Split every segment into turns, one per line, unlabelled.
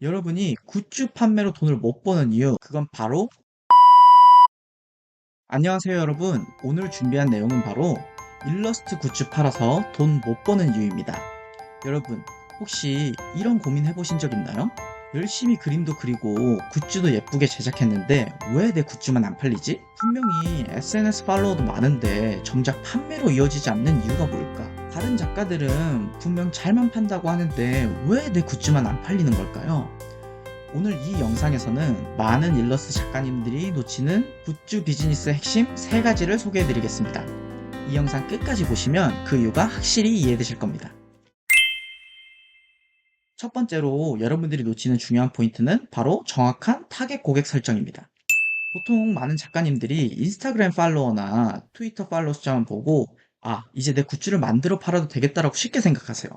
여러분이 굿즈 판매로 돈을 못 버는 이유, 그건 바로 안녕하세요 여러분. 오늘 준비한 내용은 바로 일러스트 굿즈 팔아서 돈 못 버는 이유입니다. 여러분, 혹시 이런 고민 해보신 적 있나요? 열심히 그림도 그리고 굿즈도 예쁘게 제작했는데 왜 내 굿즈만 안 팔리지? 분명히 SNS 팔로워도 많은데 정작 판매로 이어지지 않는 이유가 뭘까? 다른 작가들은 분명 잘만 판다고 하는데 왜 내 굿즈만 안 팔리는 걸까요? 오늘 이 영상에서는 많은 일러스트 작가님들이 놓치는 굿즈 비즈니스의 핵심 3가지를 소개해드리겠습니다. 이 영상 끝까지 보시면 그 이유가 확실히 이해되실 겁니다. 첫 번째로 여러분들이 놓치는 중요한 포인트는 바로 정확한 타겟 고객 설정입니다. 보통 많은 작가님들이 인스타그램 팔로워나 트위터 팔로워 숫자만 보고 아, 이제 내 굿즈를 만들어 팔아도 되겠다라고 쉽게 생각하세요.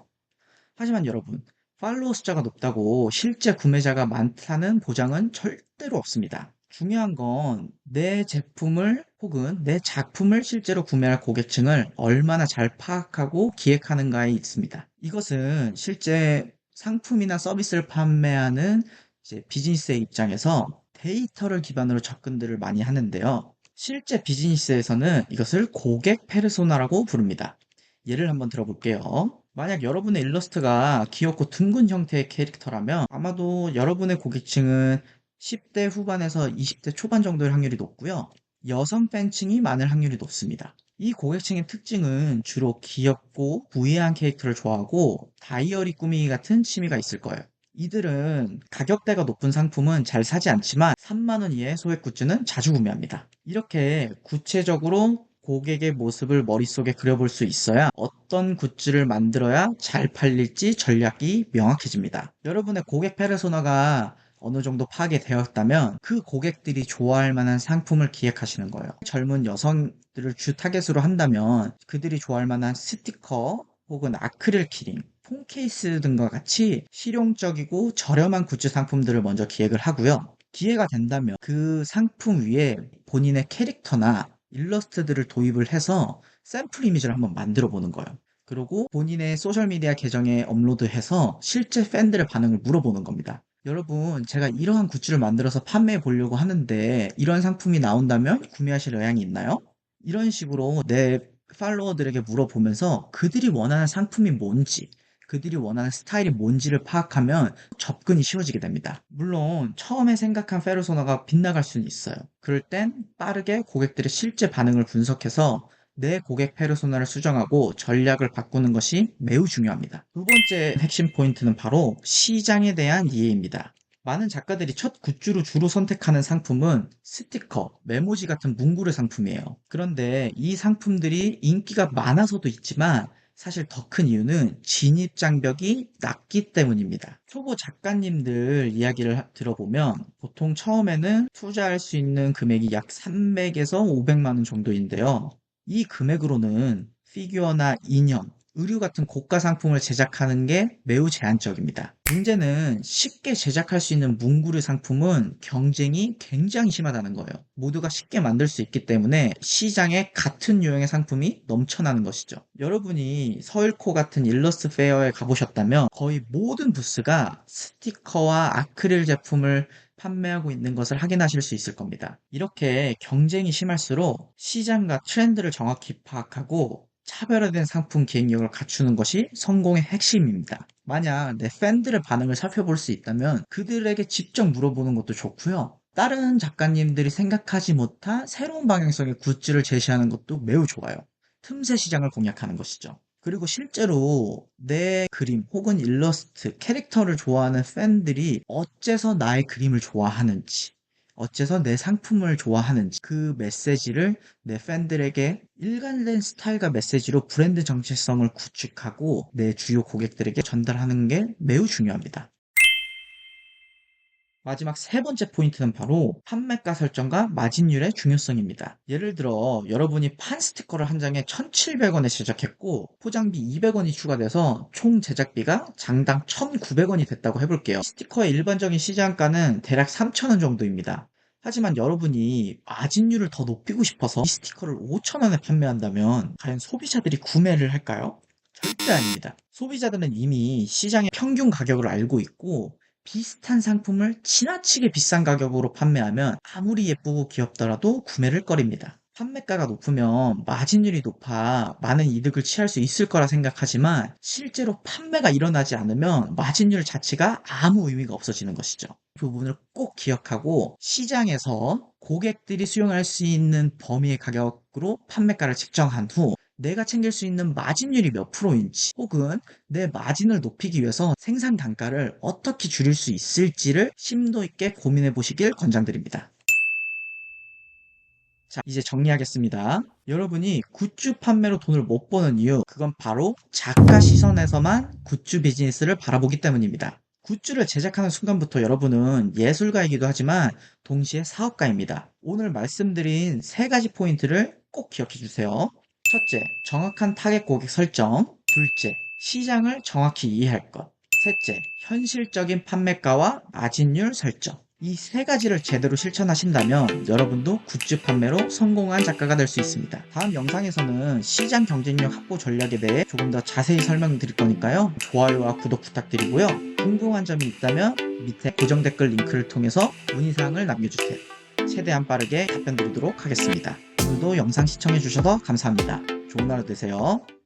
하지만 여러분, 팔로워 숫자가 높다고 실제 구매자가 많다는 보장은 절대로 없습니다. 중요한 건 내 제품을 혹은 내 작품을 실제로 구매할 고객층을 얼마나 잘 파악하고 기획하는가에 있습니다. 이것은 실제 상품이나 서비스를 판매하는 이제 비즈니스의 입장에서 데이터를 기반으로 접근들을 많이 하는데요. 실제 비즈니스에서는 이것을 고객 페르소나라고 부릅니다. 예를 한번 들어볼게요. 만약 여러분의 일러스트가 귀엽고 둥근 형태의 캐릭터라면 아마도 여러분의 고객층은 10대 후반에서 20대 초반 정도의 확률이 높고요. 여성 팬층이 많을 확률이 높습니다. 이 고객층의 특징은 주로 귀엽고 부유한 캐릭터를 좋아하고 다이어리 꾸미기 같은 취미가 있을 거예요. 이들은 가격대가 높은 상품은 잘 사지 않지만 3만원 이하의 소액 굿즈는 자주 구매합니다. 이렇게 구체적으로 고객의 모습을 머릿속에 그려볼 수 있어야 어떤 굿즈를 만들어야 잘 팔릴지 전략이 명확해집니다. 여러분의 고객 페르소나가 어느 정도 파괴되었다면 그 고객들이 좋아할 만한 상품을 기획하시는 거예요. 젊은 여성들을 주 타겟으로 한다면 그들이 좋아할 만한 스티커 혹은 아크릴 키링, 폰 케이스 등과 같이 실용적이고 저렴한 굿즈 상품들을 먼저 기획을 하고요. 기회가 된다면 그 상품 위에 본인의 캐릭터나 일러스트들을 도입을 해서 샘플 이미지를 한번 만들어 보는 거예요. 그리고 본인의 소셜미디어 계정에 업로드해서 실제 팬들의 반응을 물어보는 겁니다. 여러분, 제가 이러한 굿즈를 만들어서 판매해 보려고 하는데 이런 상품이 나온다면 구매하실 의향이 있나요? 이런 식으로 내 팔로워들에게 물어보면서 그들이 원하는 상품이 뭔지, 그들이 원하는 스타일이 뭔지를 파악하면 접근이 쉬워지게 됩니다. 물론 처음에 생각한 페르소나가 빗나갈 수는 있어요. 그럴 땐 빠르게 고객들의 실제 반응을 분석해서 내 고객 페르소나를 수정하고 전략을 바꾸는 것이 매우 중요합니다. 두 번째 핵심 포인트는 바로 시장에 대한 이해입니다. 많은 작가들이 첫 굿즈로 주로 선택하는 상품은 스티커, 메모지 같은 문구류 상품이에요. 그런데 이 상품들이 인기가 많아서도 있지만 사실 더 큰 이유는 진입 장벽이 낮기 때문입니다. 초보 작가님들 이야기를 들어보면 보통 처음에는 투자할 수 있는 금액이 약 300에서 500만 원 정도인데요. 이 금액으로는 피규어나 인형, 의류 같은 고가 상품을 제작하는 게 매우 제한적입니다. 문제는 쉽게 제작할 수 있는 문구류 상품은 경쟁이 굉장히 심하다는 거예요. 모두가 쉽게 만들 수 있기 때문에 시장에 같은 유형의 상품이 넘쳐나는 것이죠. 여러분이 서울코 같은 일러스트 페어에 가보셨다면 거의 모든 부스가 스티커와 아크릴 제품을 판매하고 있는 것을 확인하실 수 있을 겁니다. 이렇게 경쟁이 심할수록 시장과 트렌드를 정확히 파악하고 차별화된 상품 기획력을 갖추는 것이 성공의 핵심입니다. 만약 내 팬들의 반응을 살펴볼 수 있다면 그들에게 직접 물어보는 것도 좋고요. 다른 작가님들이 생각하지 못한 새로운 방향성의 굿즈를 제시하는 것도 매우 좋아요. 틈새 시장을 공략하는 것이죠. 그리고 실제로 내 그림 혹은 일러스트, 캐릭터를 좋아하는 팬들이 어째서 나의 그림을 좋아하는지, 어째서 내 상품을 좋아하는지 그 메시지를 내 팬들에게 일관된 스타일과 메시지로 브랜드 정체성을 구축하고 내 주요 고객들에게 전달하는 게 매우 중요합니다. 마지막 세 번째 포인트는 바로 판매가 설정과 마진율의 중요성입니다. 예를 들어 여러분이 판 스티커를 한 장에 1,700원에 제작했고 포장비 200원이 추가돼서 총 제작비가 장당 1,900원이 됐다고 해볼게요. 스티커의 일반적인 시장가는 대략 3,000원 정도입니다. 하지만 여러분이 마진율을 더 높이고 싶어서 이 스티커를 5,000원에 판매한다면 과연 소비자들이 구매를 할까요? 절대 아닙니다. 소비자들은 이미 시장의 평균 가격을 알고 있고 비슷한 상품을 지나치게 비싼 가격으로 판매하면 아무리 예쁘고 귀엽더라도 구매를 꺼립니다. 판매가가 높으면 마진율이 높아 많은 이득을 취할 수 있을 거라 생각하지만 실제로 판매가 일어나지 않으면 마진율 자체가 아무 의미가 없어지는 것이죠. 그 부분을 꼭 기억하고 시장에서 고객들이 수용할 수 있는 범위의 가격으로 판매가를 책정한 후 내가 챙길 수 있는 마진율이 몇 프로인지 혹은 내 마진을 높이기 위해서 생산 단가를 어떻게 줄일 수 있을지를 심도 있게 고민해 보시길 권장드립니다. 자, 이제 정리하겠습니다. 여러분이 굿즈 판매로 돈을 못 버는 이유, 그건 바로 작가 시선에서만 굿즈 비즈니스를 바라보기 때문입니다. 굿즈를 제작하는 순간부터 여러분은 예술가이기도 하지만 동시에 사업가입니다. 오늘 말씀드린 세 가지 포인트를 꼭 기억해 주세요. 첫째, 정확한 타겟 고객 설정. 둘째, 시장을 정확히 이해할 것. 셋째, 현실적인 판매가와 마진율 설정. 이 세 가지를 제대로 실천하신다면 여러분도 굿즈 판매로 성공한 작가가 될 수 있습니다. 다음 영상에서는 시장 경쟁력 확보 전략에 대해 조금 더 자세히 설명드릴 거니까요. 좋아요와 구독 부탁드리고요. 궁금한 점이 있다면 밑에 고정 댓글 링크를 통해서 문의사항을 남겨주세요. 최대한 빠르게 답변 드리도록 하겠습니다. 오늘도 영상 시청해주셔서 감사합니다. 좋은 하루 되세요.